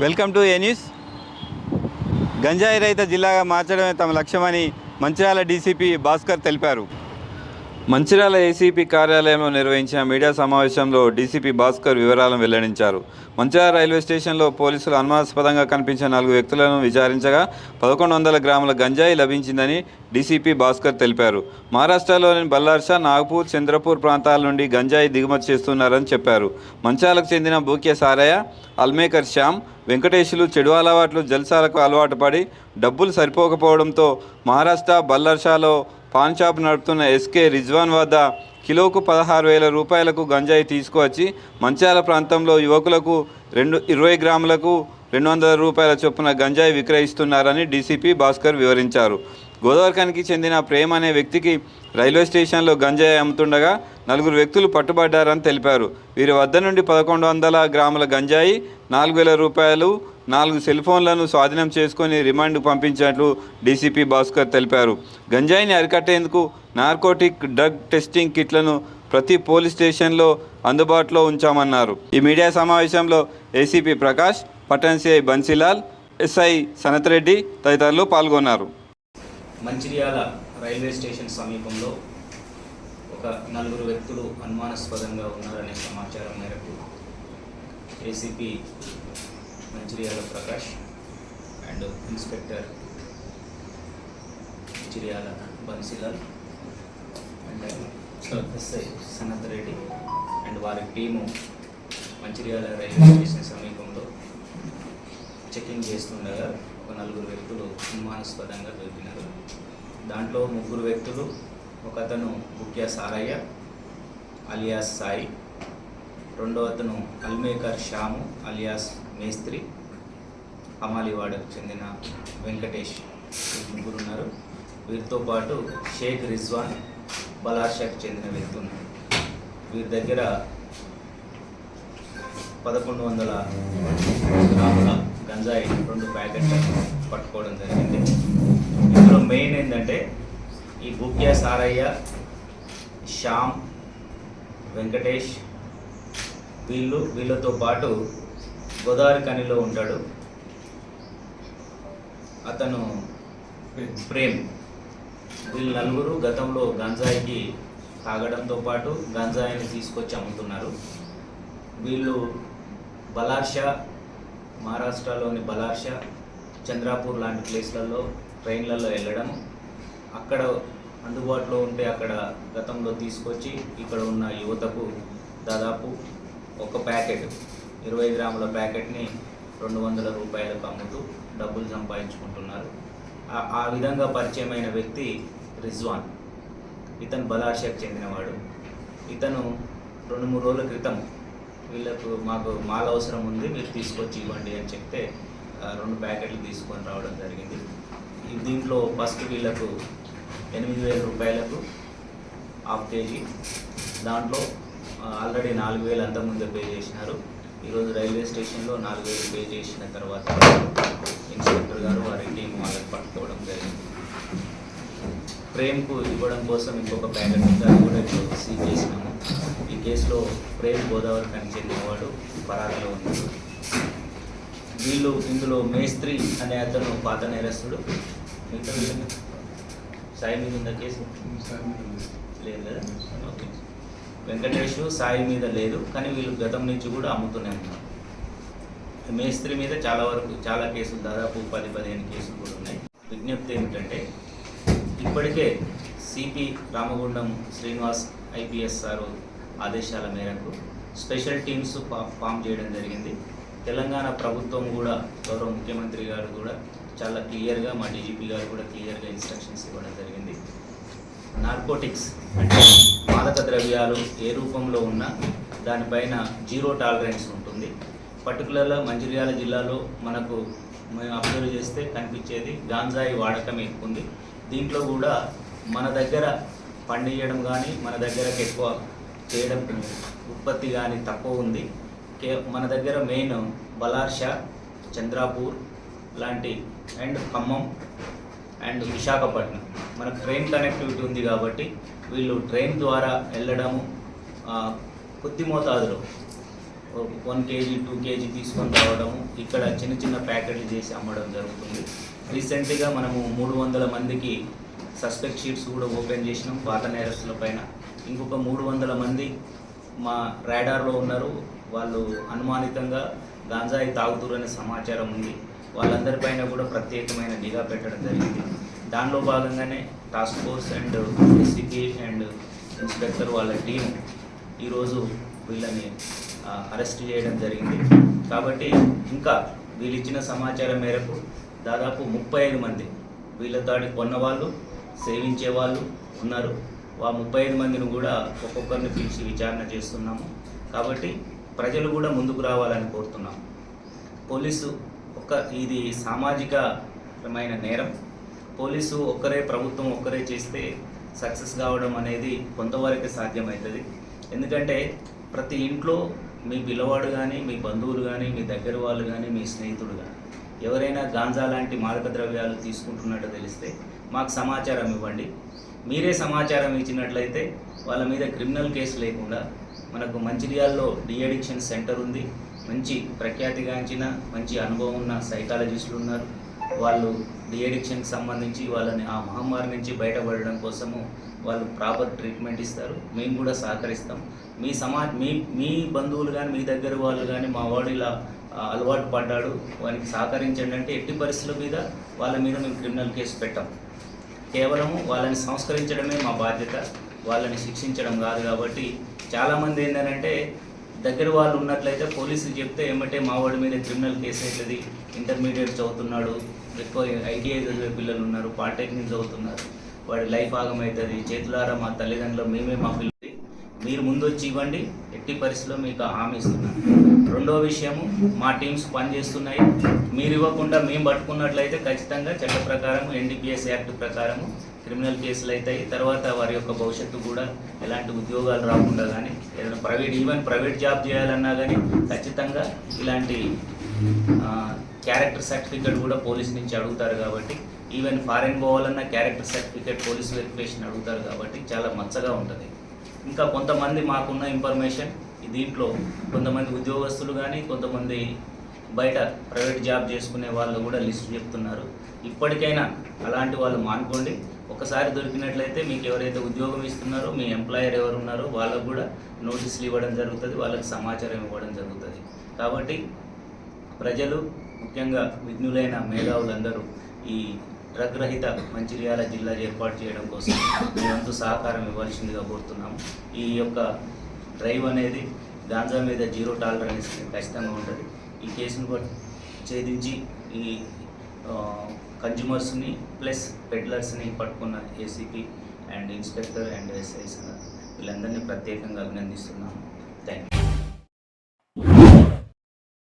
Welcome to A news గంజాయి రహిత జిల్లాగా మార్చడమే తమ లక్ష్యమని మంచిర్యాల డీసీపీ భాస్కర్ తెలిపారు. మంచిర్యాల ఏసీపీ కార్యాలయంలో నిర్వహించిన మీడియా సమావేశంలో డీసీపీ భాస్కర్ వివరాలను వెల్లడించారు. మంచిర్యాల రైల్వే స్టేషన్లో పోలీసులు అనుమానాస్పదంగా కనిపించిన నాలుగు వ్యక్తులను విచారించగా పదకొండు వందల గ్రాముల గంజాయి లభించిందని డీసీపీ భాస్కర్ తెలిపారు. మహారాష్ట్రలోని బల్లార్షా నాగపూర్ చంద్రపూర్ ప్రాంతాల నుండి గంజాయి దిగుమతి చేస్తున్నారని చెప్పారు. మంచాలకు చెందిన బూక్య సారయ్య అల్మేకర్ శ్యామ్ వెంకటేశులు చెడు అలవాట్లు జల్సాలకు అలవాటు పడి డబ్బులు సరిపోకపోవడంతో మహారాష్ట్ర బల్లర్షాలో పాన్ షాప్ నడుపుతున్న ఎస్కే రిజ్వాన్ వద్ద కిలోకు పదహారు వేల రూపాయలకు గంజాయి తీసుకువచ్చి మంచాల ప్రాంతంలో యువకులకు రెండు ఇరవై గ్రాములకు రెండు వందల రూపాయల చొప్పున గంజాయి విక్రయిస్తున్నారని డీసీపీ భాస్కర్ వివరించారు. గోదావరికానికి చెందిన ప్రేమ్ అనే వ్యక్తికి రైల్వే స్టేషన్లో గంజాయి అమ్ముతుండగా నలుగురు వ్యక్తులు పట్టుబడ్డారని తెలిపారు. వీరి వద్ద నుండి పదకొండు వందల గ్రాముల గంజాయి నాలుగు వేల రూపాయలు నాలుగు సెల్ ఫోన్లను స్వాధీనం చేసుకొని రిమాండ్ పంపించినట్లు డీసీపీ భాస్కర్ తెలిపారు. గంజాయిని అరికట్టేందుకు నార్కోటిక్ డ్రగ్ టెస్టింగ్ కిట్లను ప్రతి పోలీస్ స్టేషన్లో అందుబాటులో ఉంచామన్నారు. ఈ మీడియా సమావేశంలో ఏసీపీ ప్రకాష్ పట్టణ సిఐ బన్సీలాల్ ఎస్ఐ సనత్రెడ్డి తదితరులు పాల్గొన్నారు. మంచిర్యాల రైల్వే స్టేషన్ సమీపంలో ఒక నలుగురు వ్యక్తులు అనుమానాస్పదంగా ఉన్నారనే సమాచారం మేరకు ACP Mancherial Prakash and inspector Mancherial Bansilal and SI Sanath Reddy and వారి టీము మంచిర్యాల రైల్వే స్టేషన్ సమీపంలో చెకింగ్ చేస్తుండగా ఒక నలుగురు వ్యక్తులు అనుమానాస్పదంగా దొరికినారు దాంట్లో ముగ్గురు వ్యక్తులు ఒక అతను ముఖ్య సారయ్య అలియాస్ సాయి రెండో అతను అల్మేకర్ షాము అలియాస్ మేస్త్రి అమాలివాడకు చెందిన వెంకటేష్ ముగ్గురు ఉన్నారు వీరితో పాటు షేక్ రిజ్వాన్ బలార్షాకు చెందిన వ్యక్తి ఉన్నారు. వీరి దగ్గర పదకొండు వందల గ్రాముల గంజాయి రెండు ప్యాకెట్లు పట్టుకోవడం జరిగింది. ఇందులో మెయిన్ ఏంటంటే ఈ బుక్యా సారయ్య శ్యామ్ వెంకటేష్ వీళ్ళు వీళ్ళతో పాటు గోదావరి కనిలో ఉంటాడు. అతను ప్రేమ్. వీళ్ళు నలుగురు గతంలో గంజాయికి తాగడంతో పాటు గంజాయిని తీసుకొచ్చి అమ్ముతున్నారు. వీళ్ళు బలార్షా మహారాష్ట్రలోని బలార్ష చంద్రాపూర్ లాంటి ప్లేస్లలో ట్రైన్లలో వెళ్ళడం అక్కడ అందుబాటులో ఉంటే అక్కడ గతంలో తీసుకొచ్చి ఇక్కడ ఉన్న యువతకు దాదాపు ఒక ప్యాకెట్ ఇరవై గ్రాముల ప్యాకెట్ని రెండు వందల రూపాయలకు అమ్ముతూ డబ్బులు సంపాదించుకుంటున్నారు. ఆ- విధంగా పరిచయమైన వ్యక్తి రిజ్వాన్. ఇతను బలార్షాకు చెందినవాడు. ఇతను రెండు మూడు రోజుల క్రితం వీళ్ళకు మాకు మాల అవసరం ఉంది మీరు తీసుకొచ్చి ఇవ్వండి అని చెప్తే రెండు ప్యాకెట్లు తీసుకొని రావడం జరిగింది. దీంట్లో ఫస్ట్ వీళ్ళకు ఎనిమిది వేల రూపాయలకు హాఫ్ కేజీ దాంట్లో ఆల్రెడీ నాలుగు వేలు అంతకుముందే పే చేసినారు. ఈరోజు రైల్వే స్టేషన్లో నాలుగు వేలు పే చేసిన తర్వాత ఇన్స్పెక్టర్ గారు వారి టీం వాళ్ళకి పట్టుకోవడం జరిగింది. ప్రేమ్కు ఇవ్వడం కోసం ఇంకొక ప్యాకెట్ ఉంది? అది కూడా ఇప్పుడు సీజ్ చేసినాము. కేసులో ప్రేమ్ గోదావరి కని చెందినవాడు పరాగలో ఉన్నాడు. వీళ్ళు ఇందులో మేస్త్రి అనే అతను పాత నేరస్తుడు. మిగతా సాయి మీద ఉందా కేసు? లేదు కదా? ఓకే. వెంకటేష్ సాయి మీద లేదు కానీ వీళ్ళు గతం నుంచి కూడా అమ్ముతూనే ఉన్నారు. మేస్త్రి మీద చాలా వరకు చాలా కేసులు దాదాపు పది పదిహేను కేసులు కూడా ఉన్నాయి. విజ్ఞప్తి ఏమిటంటే ఇప్పటికే CP Ramagundam Srinivas IPS sir ఆదేశాల మేరకు స్పెషల్ టీమ్స్ ఫా- ఫామ్ చేయడం జరిగింది. తెలంగాణ ప్రభుత్వం కూడా గౌరవ ముఖ్యమంత్రి గారు కూడా చాలా క్లియర్గా మా డీజీపీ గారు కూడా క్లియర్గా ఇన్స్ట్రక్షన్స్ ఇవ్వడం జరిగింది. నార్కోటిక్స్ అంటే మాదక ద్రవ్యాలు ఏ రూపంలో ఉన్నా దానిపైన జీరో టాలరెన్స్ ఉంటుంది. పర్టికులర్గా మంచిర్యాల జిల్లాలో మనకు మేము అబ్జర్వ్ చేస్తే కనిపించేది గాంజాయి వాడకం ఎక్కువ ఉంది. దీంట్లో కూడా మన దగ్గర పండించడం కానీ మన దగ్గరకు ఎక్కువ చేయడం ఉత్పత్తి కానీ తక్కువ ఉంది. కే మన దగ్గర మెయిన్ బలార్షా చంద్రాపూర్ లాంటి అండ్ ఖమ్మం అండ్ విశాఖపట్నం. మనకు ట్రైన్ కనెక్టివిటీ ఉంది కాబట్టి వీళ్ళు ట్రైన్ ద్వారా వెళ్ళడము కొద్ది మోతాదులో. వన్ కేజీ టూ కేజీ తీసుకొని రావడము ఇక్కడ చిన్న చిన్న ప్యాకెట్లు చేసి అమ్మడం జరుగుతుంది. రీసెంట్గా మనము మూడు వందల మందికి సస్పెక్ట్ షీట్స్ కూడా ఓపెన్ చేసినాం పాత నేరస్తుల పైన. ఇంకొక మూడు వందల మంది మా రాడార్లో ఉన్నారు. వాళ్ళు అనుమానితంగా గాంజాయి తాగుతురనే సమాచారం ఉంది. వాళ్ళందరిపైన కూడా ప్రత్యేకమైన నిఘా పెట్టడం జరిగింది. దానిలో భాగంగానే task force and SCP and inspector వాళ్ళ టీం ఈరోజు వీళ్ళని అరెస్ట్ చేయడం జరిగింది. కాబట్టి ఇంకా వీళ్ళు ఇచ్చిన సమాచారం మేరకు దాదాపు ముప్పై ఐదు మంది వీళ్ళతో కొన్న వాళ్ళు సేవించే వాళ్ళు ఉన్నారు. ఆ ముప్పై ఐదు మందిని కూడా ఒక్కొక్కరిని పిలిచి విచారణ చేస్తున్నాము. కాబట్టి ప్రజలు కూడా ముందుకు రావాలని కోరుతున్నాము. పోలీసు ఒక ఇది సామాజికమైన నేరం. పోలీసు ఒక్కరే ప్రభుత్వం ఒక్కరే చేస్తే సక్సెస్ కావడం అనేది కొంతవరకే సాధ్యమవుతుంది ఎందుకంటే ప్రతి ఇంట్లో మీ పిల్లవాడు కానీ మీ బంధువులు కానీ మీ దగ్గర వాళ్ళు కానీ మీ స్నేహితుడు కానీ ఎవరైనా గాంజా లాంటి మాదక ద్రవ్యాలు తీసుకుంటున్నట్టు తెలిస్తే మాకు సమాచారం ఇవ్వండి. మీరే సమాచారం ఇచ్చినట్లయితే వాళ్ళ మీద క్రిమినల్ కేసు లేకుండా మనకు మంచిర్యాలలో డిఅడిక్షన్ సెంటర్ ఉంది. మంచి ప్రఖ్యాతిగాంచిన మంచి అనుభవం ఉన్న సైకాలజిస్టులు ఉన్నారు. వాళ్ళు డిఅడిక్షన్కి సంబంధించి వాళ్ళని ఆ మహమ్మారి నుంచి బయటపడడం కోసము వాళ్ళు ప్రాపర్ ట్రీట్మెంట్ ఇస్తారు. మేము కూడా సహకరిస్తాం. మీ సమా మీ మీ బంధువులు కానీ మీ దగ్గర వాళ్ళు కానీ మా వాడు ఇలా అలవాటు పడ్డాడు. వానికి సహకరించండి అంటే ఎట్టి పరిస్థితుల మీద వాళ్ళ మీద మేము క్రిమినల్ కేసు పెట్టాం. కేవలం వాళ్ళని సంస్కరించడమే మా బాధ్యత వాళ్ళని శిక్షించడం కాదు కాబట్టి చాలామంది ఏంటంటే దగ్గర వాళ్ళు ఉన్నట్లయితే పోలీసులు చెప్తే ఏమంటే మా వాడి మీద క్రిమినల్ కేసు అవుతుంది ఇంటర్మీడియట్ చదువుతున్నాడు ఎక్కువ ఐటీఐ చదివే పిల్లలు ఉన్నారు పాలిటెక్నిక్ చదువుతున్నారు వాడి లైఫ్ ఆగమవుతుంది చేతులారా మా తల్లిదండ్రులు మేమే మా పిల్లలు మీరు ముందు వచ్చి ఇవ్వండి ఎట్టి పరిస్థితిలో మీకు హామీ ఇస్తున్నాను. రెండో విషయము మా టీమ్స్ పనిచేస్తున్నాయి. మీరు ఇవ్వకుండా మేము పట్టుకున్నట్లయితే ఖచ్చితంగా చట్ట ప్రకారం ఎన్డీపీఎస్ యాక్ట్ ప్రకారము క్రిమినల్ కేసులు అవుతాయి. తర్వాత వారి యొక్క భవిష్యత్తు కూడా ఎలాంటి ఉద్యోగాలు రాకుండా కానీ ఏదైనా ప్రైవేట్ ఈవెన్ ప్రైవేట్ జాబ్ చేయాలన్నా కానీ ఖచ్చితంగా ఇలాంటి క్యారెక్టర్ సర్టిఫికేట్ కూడా పోలీస్ నుంచి అడుగుతారు కాబట్టి ఈవెన్ ఫారెన్ పోవాలన్నా క్యారెక్టర్ సర్టిఫికేట్ పోలీస్ వెరిఫికేషన్ అడుగుతారు కాబట్టి చాలా మచ్చగా ఉంటుంది. ఇంకా కొంతమంది మాకున్న ఇన్ఫర్మేషన్ దీంట్లో కొంతమంది ఉద్యోగస్తులు కానీ కొంతమంది బయట ప్రైవేట్ జాబ్ చేసుకునే వాళ్ళు కూడా లిస్ట్ చెప్తున్నారు. ఇప్పటికైనా అలాంటి వాళ్ళు మానుకోండి. ఒకసారి దొరికినట్లయితే మీకు ఎవరైతే ఉద్యోగం ఇస్తున్నారో మీ ఎంప్లాయర్ ఎవరు ఉన్నారో వాళ్ళకు కూడా నోటీసులు ఇవ్వడం జరుగుతుంది వాళ్ళకి సమాచారం ఇవ్వడం జరుగుతుంది. కాబట్టి ప్రజలు ముఖ్యంగా విఘ్నులైన మేధావులందరూ ఈ డ్రగ్ రహిత మంచిర్యాల జిల్లా ఏర్పాటు చేయడం కోసం మేమంతా సహకారం ఇవ్వాల్సిందిగా కోరుతున్నాము. ఈ యొక్క డ్రైవ్ అనేది గాంజా మీద జీరో టాలరెన్స్ ఖచ్చితంగా ఉంటుంది. ఈ కేసును ఛేదించి ఈ కన్జ్యూమర్స్ని ప్లస్ పెడ్లర్స్ని పట్టుకున్న ACP and inspector and SIs వీళ్ళందరినీ ప్రత్యేకంగా అభినందిస్తున్నాము థ్యాంక్ యూ